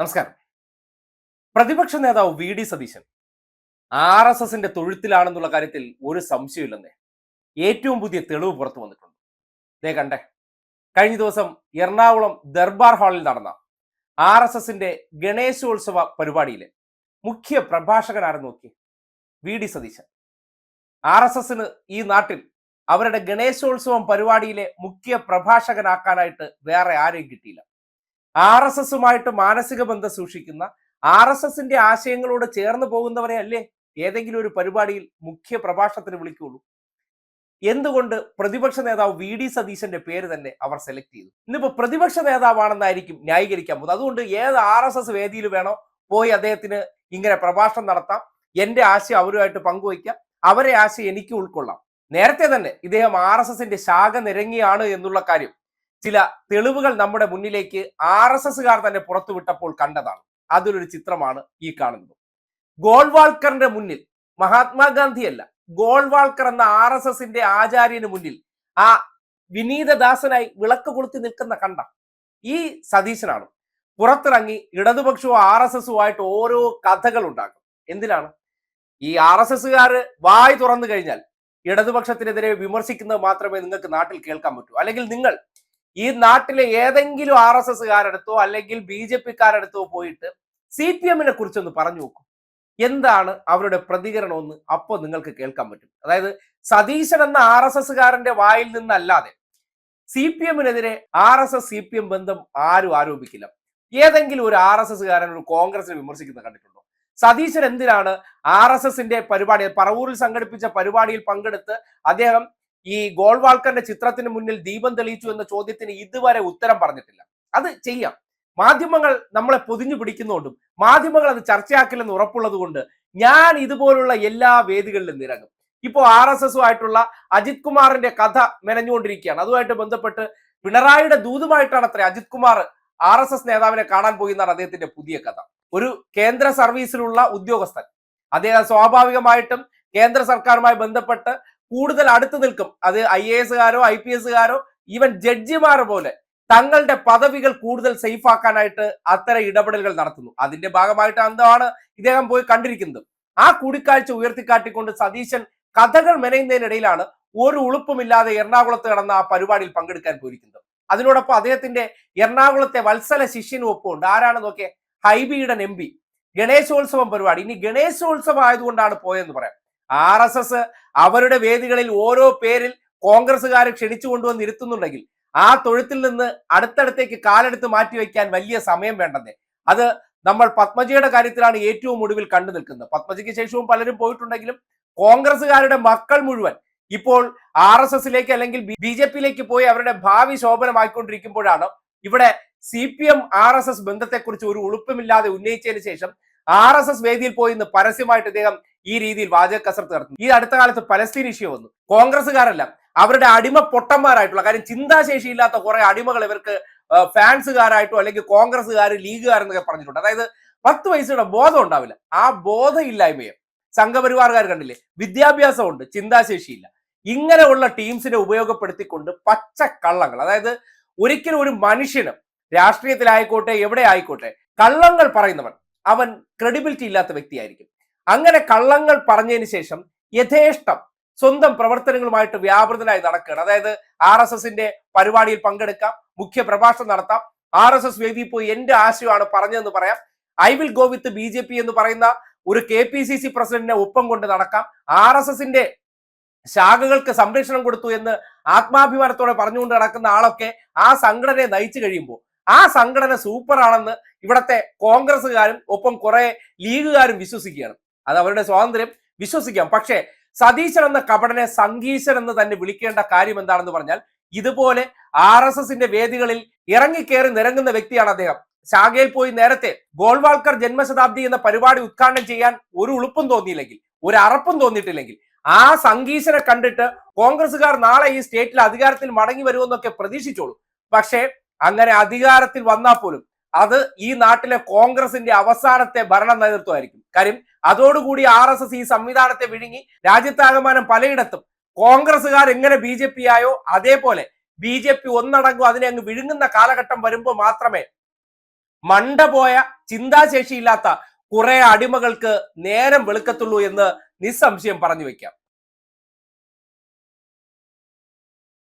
നമസ്കാരം. പ്രതിപക്ഷ നേതാവ് V D Satheesan R S എസിന്റെ തൊഴുത്തിലാണെന്നുള്ള കാര്യത്തിൽ ഒരു സംശയമില്ലെന്നേ ഏറ്റവും പുതിയ തെളിവ് പുറത്തു വന്നിട്ടുണ്ട്. ദേ കണ്ടേ. കഴിഞ്ഞ ദിവസം എറണാകുളം ദർബാർ ഹാളിൽ നടന്ന ആർ എസ് എസിന്റെ ഗണേശോത്സവ പരിപാടിയിലെ മുഖ്യ പ്രഭാഷകനാരെന്ന് നോക്കി V D Satheesan. R S എസിന് ഈ നാട്ടിൽ അവരുടെ ഗണേശോത്സവം പരിപാടിയിലെ മുഖ്യ പ്രഭാഷകനാക്കാനായിട്ട് വേറെ ആരെയും കിട്ടിയില്ല. ആർ എസ് എസുമായിട്ട് മാനസിക ബന്ധം സൂക്ഷിക്കുന്ന ആർ എസ് എസിന്റെ ആശയങ്ങളോട് ചേർന്ന് പോകുന്നവരെ അല്ലേ ഏതെങ്കിലും ഒരു പരിപാടിയിൽ മുഖ്യ പ്രഭാഷണത്തിന് വിളിക്കുള്ളൂ. എന്തുകൊണ്ട് പ്രതിപക്ഷ നേതാവ് വി ഡി സതീശന്റെ പേര് തന്നെ അവർ സെലക്ട് ചെയ്തു. ഇന്നിപ്പോ പ്രതിപക്ഷ നേതാവാണെന്നായിരിക്കും ന്യായീകരിക്കാൻ പോകുന്നത്. അതുകൊണ്ട് ഏത് ആർ എസ് എസ് വേദിയിൽ വേണോ പോയി അദ്ദേഹത്തിന് ഇങ്ങനെ പ്രഭാഷണം നടത്താം. എന്റെ ആശയം അവരുമായിട്ട് പങ്കുവയ്ക്കാം. അവരെ ആശയം എനിക്ക് ഉൾക്കൊള്ളാം. നേരത്തെ തന്നെ ഇദ്ദേഹം ആർ എസ് എസിന്റെ ശാഖ നിരങ്ങിയാണ് എന്നുള്ള കാര്യം ചില തെളിവുകൾ നമ്മുടെ മുന്നിലേക്ക് ആർ എസ് എസുകാർ തന്നെ പുറത്തുവിട്ടപ്പോൾ കണ്ടതാണ്. അതിലൊരു ചിത്രമാണ് ഈ കാണുന്നത്. ഗോൾവാൾക്കറിന്റെ മുന്നിൽ മഹാത്മാഗാന്ധിയല്ല ഗോൾവാൾക്കർ എന്ന ആർ എസ് എസിന്റെ ആചാര്യന് മുന്നിൽ ആ വിനീതദാസനായി വിളക്ക് കൊളുത്തി നിൽക്കുന്ന കണ്ട ഈ സതീശനാണ്. പുറത്തിറങ്ങി ഇടതുപക്ഷവും ആർ എസ് എസുമായിട്ട് ഓരോ കഥകൾ ഉണ്ടാക്കും. എന്തിനാണ്? ഈ ആർ എസ് എസുകാര് വായി തുറന്നു കഴിഞ്ഞാൽ ഇടതുപക്ഷത്തിനെതിരെ വിമർശിക്കുന്നത് മാത്രമേ നിങ്ങൾക്ക് നാട്ടിൽ കേൾക്കാൻ പറ്റൂ. അല്ലെങ്കിൽ നിങ്ങൾ ഈ നാട്ടിലെ ഏതെങ്കിലും ആർ എസ് എസ്കാരെടുത്തോ അല്ലെങ്കിൽ ബി ജെ പിക്കാരെടുത്തോ പോയിട്ട് സി പി എമ്മിനെ കുറിച്ചൊന്ന് പറഞ്ഞു നോക്കും. എന്താണ് അവരുടെ പ്രതികരണം എന്ന് അപ്പോൾ നിങ്ങൾക്ക് കേൾക്കാൻ പറ്റും. അതായത് സതീശൻ എന്ന ആർ എസ് എസ്കാരന്റെ വായിൽ നിന്നല്ലാതെ C P എമ്മിനെതിരെ R S S C P M ബന്ധം ആരും ആരോപിക്കില്ല. ഏതെങ്കിലും ഒരു ആർ എസ് എസ്കാരൻ ഒരു കോൺഗ്രസിനെ വിമർശിക്കുന്നത് കണ്ടിട്ടുണ്ടോ? സതീശൻ എന്തിനാണ് ആർ എസ് എസിന്റെ പരിപാടി പറവൂരിൽ സംഘടിപ്പിച്ച പരിപാടിയിൽ പങ്കെടുത്ത് അദ്ദേഹം ഈ ഗോൾവാൾക്കറിന്റെ ചിത്രത്തിന് മുന്നിൽ ദീപം തെളിയിച്ചു എന്ന ചോദ്യത്തിന് ഇതുവരെ ഉത്തരം പറഞ്ഞിട്ടില്ല. അത് ചെയ്യാം. മാധ്യമങ്ങൾ നമ്മളെ പൊതിഞ്ഞു പിടിക്കുന്നതുകൊണ്ടും മാധ്യമങ്ങൾ അത് ചർച്ചയാക്കില്ലെന്ന് ഉറപ്പുള്ളത് കൊണ്ട് ഞാൻ ഇതുപോലുള്ള എല്ലാ വേദികളിലും നിരങ്ങും. ഇപ്പോൾ ആർ എസ് എസുമായിട്ടുള്ള അജിത് കുമാറിന്റെ കഥ മെനഞ്ഞുകൊണ്ടിരിക്കുകയാണ്. അതുമായിട്ട് ബന്ധപ്പെട്ട് പിണറായിയുടെ ദൂതുമായിട്ടാണ് അത്ര Ajith Kumar R S S നേതാവിനെ കാണാൻ പോയി എന്നാണ് അദ്ദേഹത്തിന്റെ പുതിയ കഥ. ഒരു കേന്ദ്ര സർവീസിലുള്ള ഉദ്യോഗസ്ഥൻ. അദ്ദേഹം സ്വാഭാവികമായിട്ടും കേന്ദ്ര സർക്കാരുമായി ബന്ധപ്പെട്ട് കൂടുതൽ അടുത്ത് നിൽക്കും. അത് ഐ എ എസുകാരോ ഐ പി എസുകാരോ ഈവൻ ജഡ്ജിമാർ പോലെ തങ്ങളുടെ പദവികൾ കൂടുതൽ സേഫ് ആക്കാനായിട്ട് അത്തരം ഇടപെടലുകൾ നടത്തുന്നു. അതിന്റെ ഭാഗമായിട്ട് എന്താണ് ഇദ്ദേഹം പോയി കണ്ടിരിക്കുന്നത്? ആ കൂടിക്കാഴ്ച ഉയർത്തിക്കാട്ടിക്കൊണ്ട് സതീശൻ കഥകൾ മെനയുന്നതിനിടയിലാണ് ഒരു ഉളുപ്പുമില്ലാതെ എറണാകുളത്ത് നടന്ന ആ പരിപാടിയിൽ പങ്കെടുക്കാൻ പോയിരിക്കുന്നത്. അതിനോടൊപ്പം അദ്ദേഹത്തിന്റെ എറണാകുളത്തെ വത്സല ശിഷ്യനും ഒപ്പമുണ്ട്. ആരാണ് നോക്കിയേ? ഹൈബിയുടെ എം പി ഗണേശോത്സവം പരിപാടി. ഇനി ഗണേശോത്സവം ആയതുകൊണ്ടാണ് പോയെന്ന് പറയാം. ആർ എസ് എസ് അവരുടെ വേദികളിൽ ഓരോ പേരിൽ കോൺഗ്രസ്സുകാരെ ക്ഷണിച്ചു കൊണ്ടുവന്ന് ഇരുത്തുന്നുണ്ടെങ്കിൽ ആ തൊഴുത്തിൽ നിന്ന് അടുത്തടുത്തേക്ക് കാലെടുത്ത് മാറ്റിവെക്കാൻ വലിയ സമയം വേണ്ടതേ അത് നമ്മൾ പത്മജിയുടെ കാര്യത്തിലാണ് ഏറ്റവും ഒടുവിൽ കണ്ടു നിൽക്കുന്നത്. പത്മജിക്ക് ശേഷവും പലരും പോയിട്ടുണ്ടെങ്കിലും കോൺഗ്രസ്സുകാരുടെ മക്കൾ മുഴുവൻ ഇപ്പോൾ ആർ എസ് എസിലേക്ക് അല്ലെങ്കിൽ ബി ജെ പിയിലേക്ക് പോയി അവരുടെ ഭാവി ശോഭനമായിക്കൊണ്ടിരിക്കുമ്പോഴാണ് ഇവിടെ C P M R S S ബന്ധത്തെക്കുറിച്ച് ഒരു ഉളുപ്പമില്ലാതെ ഉന്നയിച്ചതിന് ശേഷം ആർ എസ് എസ് വേദിയിൽ പോയി ഇന്ന് പരസ്യമായിട്ട് ഇദ്ദേഹം ഈ രീതിയിൽ വാചക കസർത്ത് നടത്തുന്നു. ഈ അടുത്ത കാലത്ത് പലസ്തീൻ ഇഷ്യൂ വന്നു. കോൺഗ്രസ്സുകാരല്ല അവരുടെ അടിമ പൊട്ടന്മാരായിട്ടുള്ള കാര്യം ചിന്താശേഷി ഇല്ലാത്ത കുറെ അടിമകൾ ഇവർക്ക് ഫാൻസുകാരായിട്ടോ അല്ലെങ്കിൽ കോൺഗ്രസ്സുകാർ ലീഗുകാരെന്നൊക്കെ പറഞ്ഞിട്ടുണ്ട്. അതായത് പത്ത് വയസ്സുടെ ബോധം ഉണ്ടാവില്ല. ആ ബോധമില്ലായ്മയെ സംഘപരിവാറുകാർ കണ്ടില്ലേ? വിദ്യാഭ്യാസമുണ്ട് ചിന്താശേഷിയില്ല. ഇങ്ങനെയുള്ള ടീംസിനെ ഉപയോഗപ്പെടുത്തിക്കൊണ്ട് പച്ച കള്ളങ്ങൾ. അതായത് ഒരിക്കലും ഒരു മനുഷ്യനും രാഷ്ട്രീയത്തിലായിക്കോട്ടെ എവിടെ ആയിക്കോട്ടെ കള്ളങ്ങൾ പറയുന്നവൻ അവൻ ക്രെഡിബിലിറ്റി ഇല്ലാത്ത വ്യക്തിയായിരിക്കും. അങ്ങനെ കള്ളങ്ങൾ പറഞ്ഞതിന് ശേഷം യഥേഷ്ടം സ്വന്തം പ്രവർത്തനങ്ങളുമായിട്ട് വ്യാപൃതനായി നടക്കുകയാണ്. അതായത് ആർ എസ് എസിന്റെ പരിപാടിയിൽ പങ്കെടുക്കാം മുഖ്യ പ്രഭാഷണം നടത്താം. ആർ എസ് എസ് വേദിയിൽ പോയി എന്റെ ആശയമാണ് പറഞ്ഞതെന്ന് പറയാം. I will go with B J P എന്ന് പറയുന്ന ഒരു കെ പി സി സി പ്രസിഡന്റിനെ ഒപ്പം കൊണ്ട് നടക്കാം. ആർ എസ് എസിന്റെ ശാഖകൾക്ക് സംരക്ഷണം കൊടുത്തു എന്ന് ആത്മാഭിമാനത്തോടെ പറഞ്ഞുകൊണ്ട് നടക്കുന്ന ആളൊക്കെ ആ സംഘടനയെ നയിച്ചു കഴിയുമ്പോൾ ആ സംഘടന സൂപ്പറാണെന്ന് ഇവിടത്തെ കോൺഗ്രസ്സുകാരും ഒപ്പം കുറെ ലീഗുകാരും വിശ്വസിക്കുകയാണ്. അത് അവരുടെ സ്വാതന്ത്ര്യം വിശ്വസിക്കാം. പക്ഷേ സതീശൻ എന്ന കപടനെ സംഗീശൻ എന്ന് തന്നെ വിളിക്കേണ്ട കാര്യം എന്താണെന്ന് പറഞ്ഞാൽ ഇതുപോലെ ആർ എസ് എസിന്റെ വേദികളിൽ ഇറങ്ങിക്കേറി നിരങ്ങുന്ന വ്യക്തിയാണ് അദ്ദേഹം. ശാഖയിൽ പോയി നേരത്തെ ഗോൾവാൾക്കർ ജന്മശതാബ്ദി എന്ന പരിപാടി ഉദ്ഘാടനം ചെയ്യാൻ ഒരു ഉളുപ്പും തോന്നിയില്ലെങ്കിൽ ഒരു അറപ്പും തോന്നിയിട്ടില്ലെങ്കിൽ ആ സംഗീശനെ കണ്ടിട്ട് കോൺഗ്രസ്സുകാർ നാളെ ഈ സ്റ്റേറ്റിൽ അധികാരത്തിൽ മടങ്ങി വരുമെന്നൊക്കെ പ്രതീക്ഷിച്ചോളൂ. പക്ഷേ അങ്ങനെ അധികാരത്തിൽ വന്നാൽ പോലും അത് ഈ നാട്ടിലെ കോൺഗ്രസിന്റെ അവസാനത്തെ ഭരണ നേതൃത്വമായിരിക്കും. കാര്യം അതോടുകൂടി ആർ എസ് എസ് ഈ സംവിധാനത്തെ വിഴുങ്ങി രാജ്യത്താകമാനം പലയിടത്തും കോൺഗ്രസ്സുകാർ എങ്ങനെ ബി ജെ പി ആയോ അതേപോലെ ബി ജെ പി ഒന്നടങ്കും അതിനെ അങ്ങ് വിഴുങ്ങുന്ന കാലഘട്ടം വരുമ്പോൾ മാത്രമേ മണ്ട പോയ ചിന്താശേഷിയില്ലാത്ത കുറെ അടിമകൾക്ക് നേരം വെളുക്കത്തുള്ളൂ എന്ന് നിസ്സംശയം പറഞ്ഞു വെക്കാം.